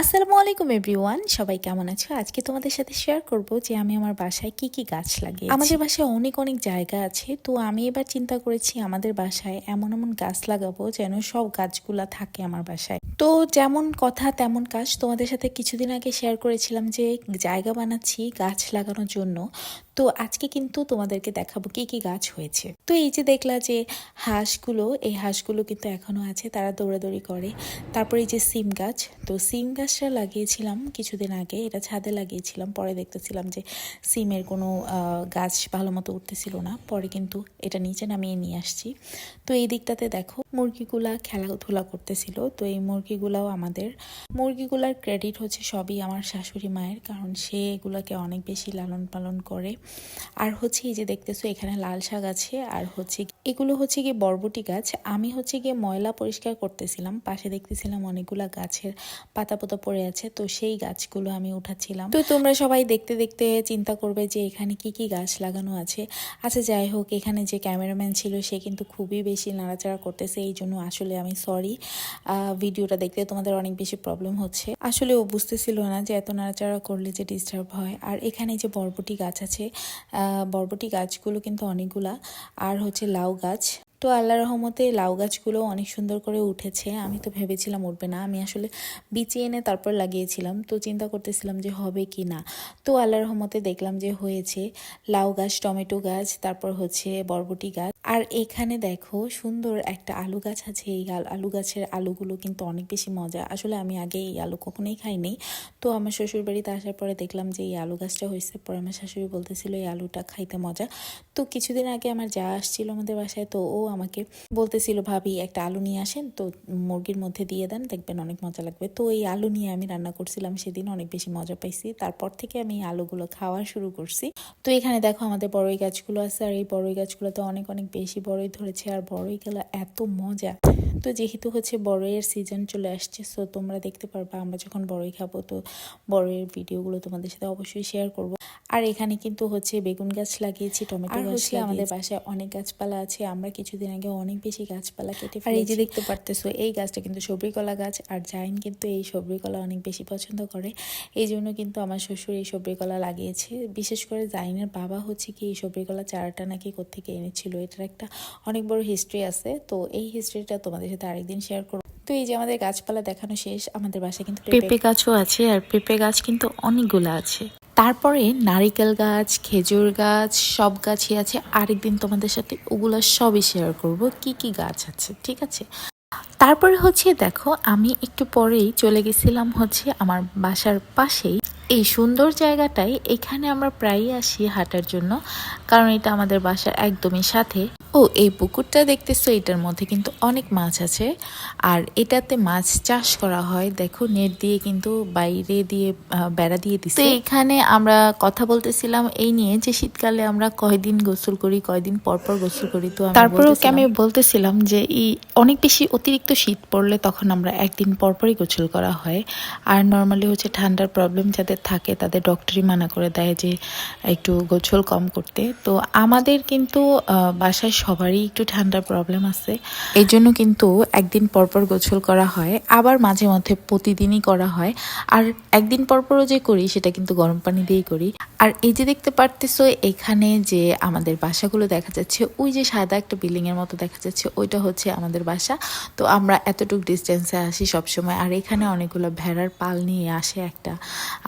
আসসালামু আলাইকুম, এভরিওয়ান। সবাই কেমন আছো? আজকে তোমাদের সাথে শেয়ার করব যে আমি আমার বাসায় কি কি গাছ লাগিয়ে আমাদের বাসায় অনেক অনেক জায়গা আছে, তো আমি এবার চিন্তা করেছি আমাদের বাসায় এমন এমন গাছ লাগাবো যেন সব গাছগুলা থাকে আমার বাসায়। তো যেমন কথা, তেমন কাজ তোমাদের সাথে কিছুদিন আগে শেয়ার করেছিলাম যে জায়গা বানাচ্ছি গাছ লাগানোর জন্য। তো আজকে কিন্তু তোমাদেরকে দেখাবো কি কি গাছ হয়েছে। তো এই যে দেখলা যে হাঁসগুলো, এই হাঁসগুলো কিন্তু এখনও আছে, তারা দৌড়াদৌড়ি করে। তারপরে এই যে সিম গাছ, তো সিম গাছটা লাগিয়েছিলাম কিছুদিন আগে, এটা ছাদে লাগিয়েছিলাম, পরে দেখতেছিলাম যে সিমের কোনো গাছ ভালো মতো উঠতেছিল না, পরে কিন্তু এটা নিচে নামিয়ে নিয়ে আসছি। তো এই দিকটাতে দেখো, মুরগিগুলা খেলাধুলা করতেছিল, তো এই মুরগিগুলাও আমাদের। মুরগিগুলার ক্রেডিট হচ্ছে সবই আমার শাশুড়ি মায়ের, কারণ সে এগুলাকে অনেক বেশি লালন পালন করে। আর হচ্ছে এই যে দেখতেছো, এখানে লাল শাক আছে, আর হচ্ছে এগুলো হচ্ছে গিয়ে বরবটি গাছ। আমি হচ্ছে গিয়ে ময়লা পরিষ্কার করতেছিলাম, পাশে দেখতেছিলাম অনেকগুলা গাছের পাতা পোতা পড়ে আছে, তো সেই গাছগুলো আমি উঠাচ্ছিলাম। তো তোমরা সবাই দেখতে দেখতে চিন্তা করবে যে এখানে কি কি গাছ লাগানো আছে। আচ্ছা যাই হোক, এখানে যে ক্যামেরাম্যান ছিল, সে কিন্তু খুবই বেশি নাড়াচাড়া করতেছে, এই জন্য আসলে আমি সরি ভিডিওটা দেখতে তোমাদের অনেক বেশি প্রবলেম হচ্ছে। আসলে ও বুঝতেছিল না যে এত নাড়াচাড়া করলে যে ডিস্টার্ব হয়। আর এখানে যে বরবটি গাছ আছে বরবটি গাছগুলো কিন্তু অনেকগুলা। আর হচ্ছে লাউ গাছ। তো আল্লাহ রহমতে লাউ গাছগুলো অনেক সুন্দর করে উঠেছে। আমি তো ভেবেছিলাম উঠবে না। আমি আসলে বিচি এনে তারপর লাগিয়েছিলাম। তো চিন্তা করতেছিলাম যে হবে কি না। তো আল্লাহ রহমতে দেখলাম যে হয়েছে। লাউ গাছ, টমেটো গাছ, তারপর হচ্ছে বরবটি গাছ। আর এখানে দেখো সুন্দর একটা আলু গাছ আছে। এই আলু গাছের আলুগুলো কিন্তু অনেক বেশি মজা। আসলে আমি আগে এই আলু কখনোই খাইনি তো আমার শ্বশুর বাড়িতে আসার পরে দেখলাম যে এই আলু গাছটা হয়েছে। পরে আমার শাশুড়ি বলতেছিল, এই আলুটা খাইতে মজা। তো কিছুদিন আগে আমার যা আসছিল আমাদের বাসায়, তো ও আমাকে বলতেছিল, ভাবি, একটা আলু নিয়ে আসেন। তো মুরগির মধ্যে দিয়ে দেন, দেখবেন অনেক মজা লাগবে। তো এই আলু নিয়ে আমি রান্না করছিলাম সেদিন, অনেক বেশি মজা পাইছি। তারপর থেকে আমি এই আলুগুলো খাওয়া শুরু করছি। তো এখানে দেখো আমাদের বড়ই গাছগুলো আছে। আর এই বড়ই গাছগুলোতে অনেক অনেক বেশি বড়ই ধরেছে আর বড়ই গেলা এত মজা। তো যেহেতু হচ্ছে বড়ইয়ের সিজন চলে আসছে সো তোমরা দেখতে পারবা আমরা যখন বড়ই খাব তো বড়ইয়ের ভিডিওগুলো তোমাদের সাথে অবশ্যই শেয়ার করব। আর এখানে কিন্তু হচ্ছে বেগুন গাছ লাগিয়েছি টমেটো গাছ আমাদের বাসায় অনেক গাছপালা আছে আমরা কিছুদিন আগে অনেক বেশি গাছপালা কেটে আর এই যে দেখতে পারতেছো এই গাছটা কিন্তু সবরি কলা গাছ আর জাইন কিন্তু এই সবরি কলা অনেক বেশি পছন্দ করে। এই জন্য কিন্তু আমার শ্বশুর এই সবরি কলা লাগিয়েছে। বিশেষ করে জাইনের বাবা হচ্ছে কি এই সবরি কলা চারাটা নাকি কোথেকে এনেছিল এটার একটা অনেক বড় হিস্ট্রি আছে। তো এই হিস্ট্রিটা তোমাদের সাথে আরেকদিন শেয়ার করব। তো এই যে আমাদের গাছপালা দেখানো শেষ আমাদের বাসায় কিন্তু পেঁপে গাছও আছে আর পেঁপে গাছ কিন্তু অনেকগুলো আছে। তারপরে নারিকেল গাছ খেজুর গাছ সব গাছই আছে। আরেকদিন তোমাদের সাথে ওগুলো সবই শেয়ার করব কি কি গাছ আছে ঠিক আছে? তারপরে হচ্ছে দেখো আমি একটু পরেই চলে গেছিলাম হচ্ছে আমার বাসার পাশেই। এই সুন্দর জায়গাটাই এখানে আমরা প্রায়ই আসি হাঁটার জন্য কারণ এটা আমাদের বাসার একদমই সাথে। ও এই পুকুরটা দেখতেছো? এটার মধ্যে কিন্তু অনেক মাছ আছে। আর এটাতে মাছ চাষ করা হয়। দেখো নেট দিয়ে কিন্তু বাইরে দিয়ে বেড়া দিয়ে দিচ্ছে এখানে আমরা কথা বলতেছিলাম এই নিয়ে যে শীতকালে আমরা কয়দিন গোসল করি কয়দিন পর পর গোসল করি তো তারপরেও কি আমি বলতেছিলাম। যে এই অনেক বেশি অতিরিক্ত শীত পড়লে তখন আমরা একদিন পর পরই গোসল করা হয়। আর নর্মালি হচ্ছে ঠান্ডার প্রবলেম যাদের থাকে, তাদের ডক্টরই মানা করে দেয় যে একটু গোছল কম করতে। তো আমাদের কিন্তু বাসায় সবারই একটু ঠান্ডার প্রবলেম আছে। এই জন্য কিন্তু একদিন পরপর গোছল করা হয়, আবার মাঝে মধ্যে প্রতিদিনই করা হয়। আর একদিন পরপরও যে করি, সেটা কিন্তু গরম পানি দিয়েই করি। আর এই যে দেখতে পারতেছো, এখানে যে আমাদের বাসাগুলো দেখা যাচ্ছে, ওই যে সাদা একটা বিল্ডিং এর মতো দেখা যাচ্ছে, ওইটা হচ্ছে আমাদের বাসা। তো আমরা এতটুকু ডিস্টেন্সে আসি সবসময়। আর এখানে অনেকগুলো ভেড়ার পাল নিয়ে আসে একটা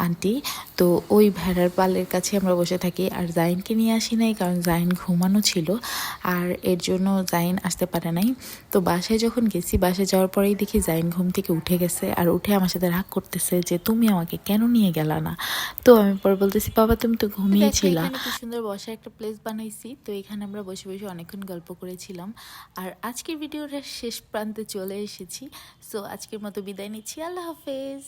আন্টি। তো ওই ভেড়ার পালের কাছে আমরা বসে থাকি। আর জাইনকে নিয়ে আসি নাই, কারণ জাইন ঘুমানো ছিল। আর এর জন্য জাইন আসতে পারে নাই। তো বাসায় যখন গেছি, বাসায় যাওয়ার পরেই দেখি জাইন ঘুম থেকে উঠে গেছে। আর উঠে আমার সাথে রাগ করতেছে যে, তুমি আমাকে কেন নিয়ে গেলা না? তো আমি পরে বলতেছি, বাবা তুমি তো ঘুমিয়েছিলা কি সুন্দর বসে একটা প্লেস বানাইছি। তো এখানে আমরা বসে বসে অনেকক্ষণ গল্প করেছিলাম। আর আজকের ভিডিওটা শেষ প্রান্তে চলে এসেছি। সো আজকের মতো বিদায় নিচ্ছি। আল্লাহ হাফেজ।